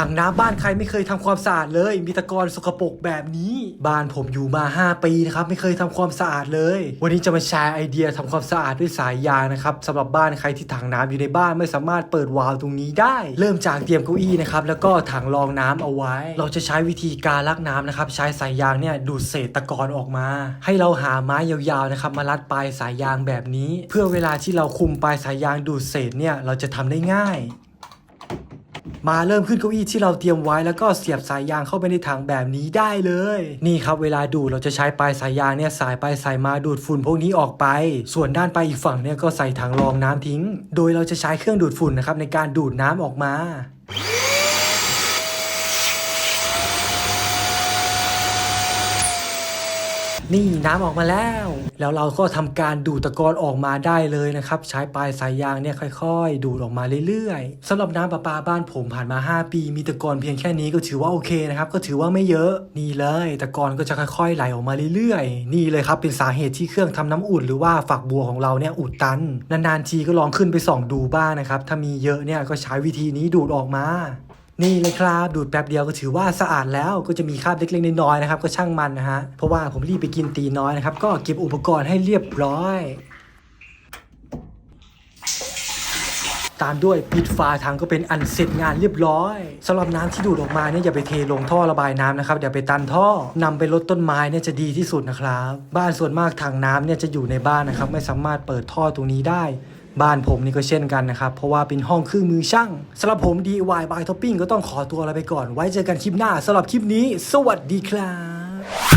ถังน้ำบ้านใครไม่เคยทำความสะอาดเลย มีตะกอนสกปรกแบบนี้ บ้านผมอยู่มา 5 ปีนะครับ ไม่เคยทำความสะอาดเลย วันนี้จะมาแชร์ไอเดียทำความสะอาดด้วยสายยางนะครับสำหรับบ้านใครที่ถังน้ำอยู่ในบ้านไม่สามารถเปิดวาล์วตรงนี้ได้ เริ่มจากเตรียมเก้าอี้นะครับแล้วก็ถังรองน้ำเอาไว้ เราจะใช้วิธีการลักน้ำนะครับใช้สายยางเนี่ยดูดเศษตะกอนออกมา ให้เราหาไม้ยาวๆนะครับมารัดปลายสายยางแบบนี้ เพื่อเวลาที่เราคุมปลายสายยางดูดเศษเนี่ยเราจะทำได้ง่าย มาเริ่มขึ้นเก้าอี้ที่เราเตรียมไว้แล้วก็เสียบสายยางเข้าไปในถังแบบนี้ได้เลย นี่ครับเวลาดูดเราจะใช้ปลายสายยางเนี่ยสายไปสายมาดูดฝุ่นพวกนี้ออกไป ส่วนด้านไปอีกฝั่งเนี่ยก็ใส่ถังรองน้ำทิ้ง โดยเราจะใช้เครื่องดูดฝุ่นนะครับในการดูดน้ำออกมา นี่น้ำออกมาแล้ว แล้วเราก็ทำการดูดตะกอนออกมาได้เลยนะครับ ใช้ปลายสายยางเนี่ยค่อย ๆ ดูดออกมาเรื่อยๆสำหรับน้ำประปาบ้านผมผ่านมา 5 ปี มีตะกอนเพียงแค่นี้ก็ถือว่าโอเคนะครับ ก็ถือว่าไม่เยอะนี่เลยตะกอนก็จะค่อยๆไหลออกมาเรื่อยๆ นี่เลยครับเป็นสาเหตุที่เครื่องทำน้ำอุ่นหรือว่าฝักบัวของเราเนี่ยอุดตัน นานๆทีก็ลองขึ้นไปส่องดูบ้างนะครับถ้ามีเยอะเนี่ยก็ใช้วิธีนี้ดูดออกมา นี่เลยครับดูดแป๊บเดียวก็ถือว่าสะอาดแล้วก็จะมีคราบเล็กๆน้อยๆนะครับก็ช่างมันนะฮะเพราะว่าผมรีบไปกินตีน้อยนะครับก็เก็บอุปกรณ์ให้เรียบร้อย ตามด้วยปิดฝาถังก็เป็นอันเสร็จงานเรียบร้อยสำหรับน้ำที่ดูดออกมาเนี่ยอย่าไปเทลงท่อระบายน้ำนะครับเดี๋ยวไปตันท่อนำไปลดต้นไม้เนี่ยจะดีที่สุดนะครับ บ้านส่วนมากถังน้ำเนี่ยจะอยู่ในบ้านนะครับไม่สามารถเปิดท่อตรงนี้ได้ บ้านผมนี่ก็เช่นกันนะครับ เพราะว่าเป็นห้องเครื่องมือช่างสำหรับผม DIY by Topping ก็ต้องขอตัวลาไปก่อน ไว้เจอกันคลิปหน้าสำหรับคลิปนี้ สวัสดีครับ